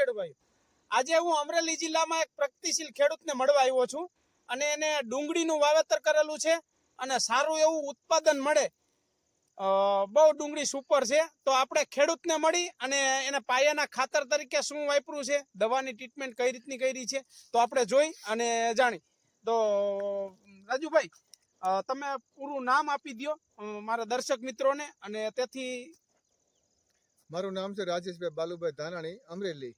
ખેડૂભાઈ આજે હું અમરેલી જિલ્લામાં એક પ્રગતિશીલ ખેડૂતને મળવા આવ્યો છું અને એને ડુંગળીનું વાવેતર કરેલું છે અને સારું એવું ઉત્પાદન મળે. બહુ ડુંગળી સુપર છે. તો આપણે ખેડૂતને મળી અને એને પાયાના ખાતર તરીકે શું વાપર્યું છે, દવાની ટ્રીટમેન્ટ કઈ રીતની કરી છે, તો આપણે જોઈ અને જાણી. તો, રાજુભાઈ તમે પૂરું નામ આપી દો મારા દર્શક મિત્રોને અને તેથી મારું નામ છે રાજેશભાઈ બાલુભાઈ ધાનાણી, અમરેલી.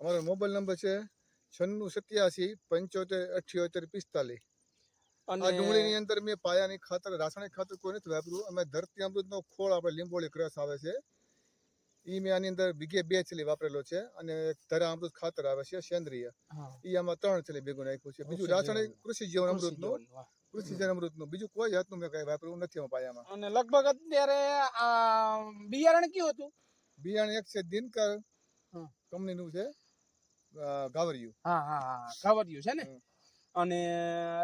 અમારો મોબાઈલ નંબર છે છન્નું સત્યાસી પંચોતેર અઠ્યોતેર પિસ્તાલીસ. આ ડુંગળીની અંદર મેં પાયાની ખાતર રાસાયણિક ખાતર કોઈ નથી વાપર્યું. અમે ધરતી અમૃતનો ખોળ આપણે લીંબોળી ક્રસ આવે છે. એ મેં આની અંદર બીગે બે ચલી વાપરેલો છે અને ધરા અમૃત ખાતર આવે છે સેન્દ્રિય. એ આમાં ત્રણ ચલી ભેગું નાખ્યું છે. બીજું રાસાયણિક કૃષિ જીવન અમૃતનું. કૃષિ જીવન અમૃતનું. બીજું કોઈ જાતનું મેં કઈ વાપર્યું નથી એમાં પાયામાં. અને લગભગ અત્યારે આ બિયારણ કયું હતું? બિયારણ એક છે દિનકર. કંપનીનું છે. ગાવરિયું. હા હા હા ગાવરિયું છે ને? અને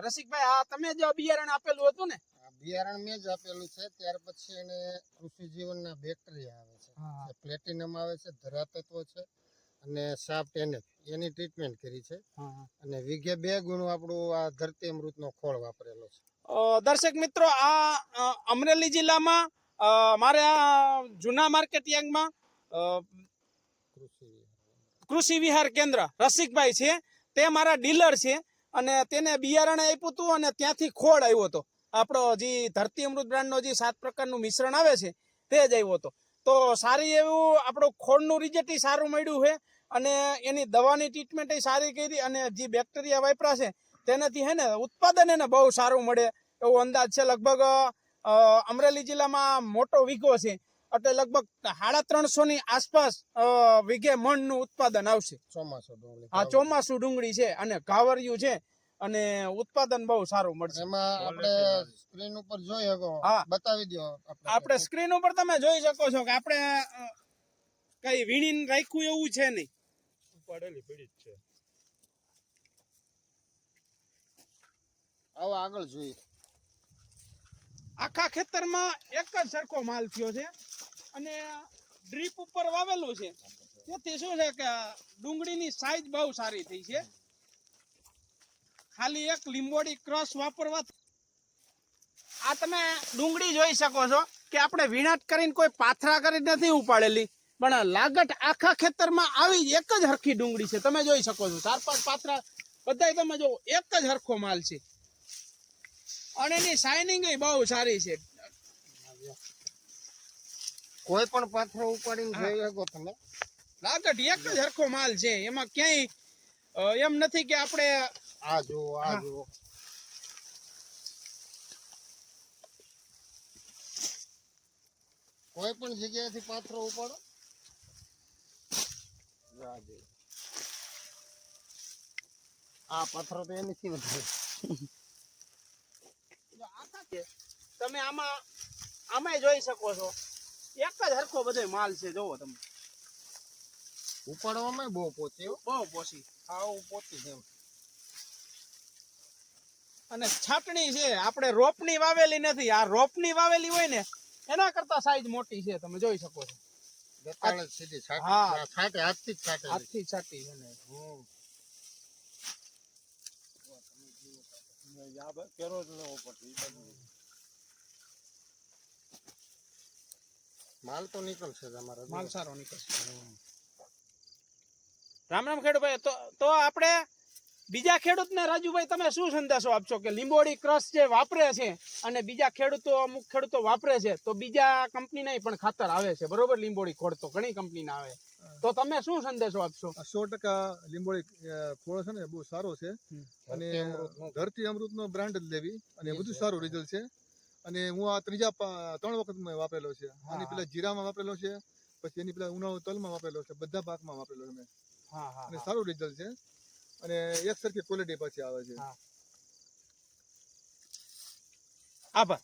રસિકભાઈ આ તમે જે બિયારણ આપેલું હતું ને? બિયારણ મેં જ આપેલું છે ત્યાર પછી એને કૃષિ જીવનના બેક્ટેરિયા આવે છે. પ્લેટિનમ આવે છે ધરાતત્વ છે અને સાપ ટેનેક એની ટ્રીટમેન્ટ કરી છે. અને વિઘે બે ગુણું આપણું આ ધરતી અમૃતનો ખોળ વાપરેલો છે. દર્શક મિત્રો આ અમરેલી જિલ્લામાં મારે આ જૂના માર્કેટ યાર્ડમાં કૃષિ કૃષિ વિહાર કેન્દ્ર રસિકભાઈ છે. તે મારા ડીલર છે અને તેને બિયારણ આપ્યું હતું અને ત્યાંથી ખોળ આવ્યો હતો. આપણો જે ધરતી અમૃત બ્રાન્ડનો જે સાત પ્રકારનું મિશ્રણ આવે છે તે જ આવ્યો હતો. તો સારી એવું આપણું ખોળનું રિઝલ્ટ સારું મળ્યું છે અને એની દવાની ટ્રીટમેન્ટ સારી કરી અને જે બેક્ટેરિયા વાપરા છે તેનાથી હે ને ઉત્પાદન એને બહુ સારું મળે એવો અંદાજ છે. લગભગ અમરેલી જિલ્લામાં મોટો વિગો છે. એટલે લગભગ સાડા ત્રણસો ની આસપાસ વીઘે મણનું ઉત્પાદન આવશે. ચોમાસું ડુંગળી આ ચોમાસું ડુંગળી છે અને ઘાવરિયું છે અને ઉત્પાદન બહુ સારું મળશે. એમાં આપણે સ્ક્રીન ઉપર જોઈ શકો. હા. બતાવી દો આપણે. સ્ક્રીન ઉપર તમે જોઈ શકો છો કે આપણે કઈ વીણીને રાખ્યું એવું છે નહીં. પડેલી પીડી જ છે. આવો આગળ જોઈએ. આખા ખેતરમાં એક જ સરખો માલ થયો છે. અને ડ્રીપ ઉપર વાવેલું છે. તેથી શું છે કે ડુંગળીની સાઈઝ બહુ સારી થઈ છે. ખાલી એક લીંબોડી ક્રોસ વાપરવા આ તમે ડુંગળી જોઈ શકો છો કે આપણે વીણાટ કરીને કોઈ પાથરા કરી નથી ઉપાડેલી. પણ લાગટ આખા ખેતરમાં આવી જ એક જ હરખી ડુંગળી છે. તમે જોઈ શકો છો. ચાર પાંચ પાથરા બધાય તમે જો એક જ હરખો માલ છે. અને એની શાઇનિંગ બહુ સારી છે. કોઈ પણ પાથરો ઉપાડીને જોઈ શકો તમે. લાગટ એક જ હરખો માલ છે. એમાં ક્યાંય એમ નથી કે આપણે આ જુઓ આ જો કોઈ પણ જગ્યાએથી પાથરો ઉપાડો. જો આ પાથરો તો એનીથી વધારે. જો આખા તમે આમાં આમાંય જોઈ શકો છો. એક જ હરખો બધો માલ છે જોવો તમે. ઉપાડવામાં બહુ પોચે બહુ પોચી. આવું પોચી છે અને છાટણી છે આપણે રોપની વાવેલી નથી. આ રોપની વાવેલી હોય ને એના કરતા સાઈઝ મોટી છે તમે જોઈ શકો છો. છાટી જ સીધી છાંટે. હા. આ છાંટે હાથથી જ છાંટે હાથથી છાટી છે ને હમ. યા બસ કેરો જ લેવો પડશે ઈ બાજુ. માલ તો નીકળશે જ માલ સારો નીકળશે. રામ રામ ખેડૂતભાઈ તો તો આપણે બીજા ખેડૂતને રાજુભાઈ તમે શું સંદેશો આપશો કે લીંબોડી ક્રસ જે વાપરે છે અને બીજા ખેડૂતો અમુક ખેડૂતો વાપરે છે તો બીજા કંપનીના પણ ખાતર આવે છે બરોબર? લીંબોડી ખોળ તો ઘણી કંપનીના આવે. તો તમે શું સંદેશો આપશો? સો ટકા લીંબોળી ખોળ છે ને બહુ સારો છે. અને ધરતી અમૃતનો. બ્રાન્ડ જ લેવી અને બધું સારું રિઝલ્ટ છે. અને હું આ ત્રીજા ત્રણ વખત મેં વાપરેલો છે. આની. પેલા જીરામાં વાપરેલો છે પછી એની પેલા ઉનાળો તલમાં વાપરેલો છે બધા પાકમાં વાપરેલો છે મેં. અને સારું રિઝલ્ટ છે. અને એક સરખી ક્વોલિટી પછી આવે છે. આભાર.